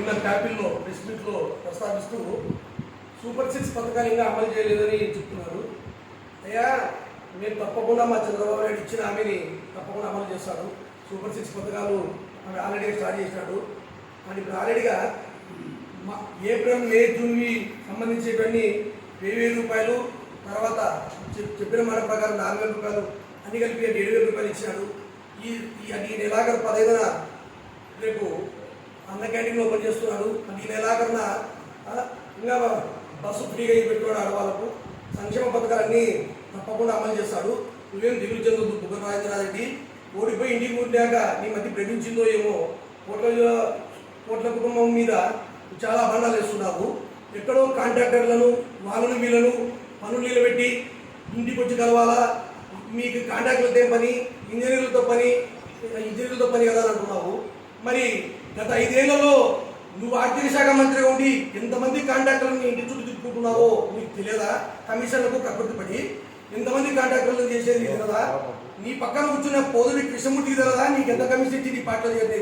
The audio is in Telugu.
నిన్న క్యాపిల్లో ప్రెస్ మీట్లో ప్రస్తావిస్తూ సూపర్ సిక్స్ పథకాలు ఇంకా అమలు చేయలేదని చెప్తున్నారు. అయ్యా మేము తప్పకుండా మా చంద్రబాబు నాయుడు ఇచ్చిన హామీని తప్పకుండా అమలు చేస్తాడు. సూపర్ సిక్స్ పథకాలు ఆమె ఆల్రెడీగా స్టార్ట్ చేసినాడు అండ్ ఇప్పుడు ఆల్రెడీగా మా ఏప్రిల్ మే జూన్వి సంబంధించేటువంటి వెయ్యి వెయ్యి రూపాయలు తర్వాత చెప్పిన మాట ప్రకారం నాలుగు వేల రూపాయలు అన్ని కలిపి ఏడు వేల రూపాయలు ఇచ్చినాడు. ఈ అది నెలాఖరు పదహైదున రేపు అన్న క్యాంటీన్లో ఓపెన్ చేస్తున్నాడు అంటే ఈ నెలాఖరున ఇంకా బస్సు ఫ్రీగా పెట్టుకోవడం ఆడవాళ్ళకు సంక్షేమ పథకాలన్నీ తప్పకుండా అమలు చేస్తాడు. నువ్వేం దిగులు చెందొద్దు బుగ్గన రాజేంద్రారెడ్డి. ఓడిపోయి ఇంటికి ఉండాక నీ మధ్య ప్రేమించిందో ఏమో కోట్ల కోట్ల కుటుంబం మీద చాలా అభండాలు వేస్తున్నావు. ఎక్కడో కాంట్రాక్టర్లను వాళ్ళను వీళ్ళను పనులు నిలబెట్టి ఇంటికి వచ్చి కలవాలా? మీకు కాంట్రాక్టర్లతో పని? ఇంజనీర్లతో పని ఇంజనీర్లతో పని కదా అనుకున్నావు. మరి గత ఐదేళ్ళలో నువ్వు ఆర్థిక శాఖ మంత్రి ఉండి ఎంతమంది కాంట్రాక్టర్లను ఇంటి చుట్టూ తిప్పుకుంటున్నావో నీకు తెలియదా? కమిషన్లకు కక్కుర్తి ఎంతమంది కాంట్రాక్టర్లను చేసేది తెలియదా? నీ పక్కన కూర్చున్న పోదుడి కృష్ణమూర్తికి తెలియదా? నీకు ఎంత కమిషన్ ఇచ్చి నీ పాటలు చేసేది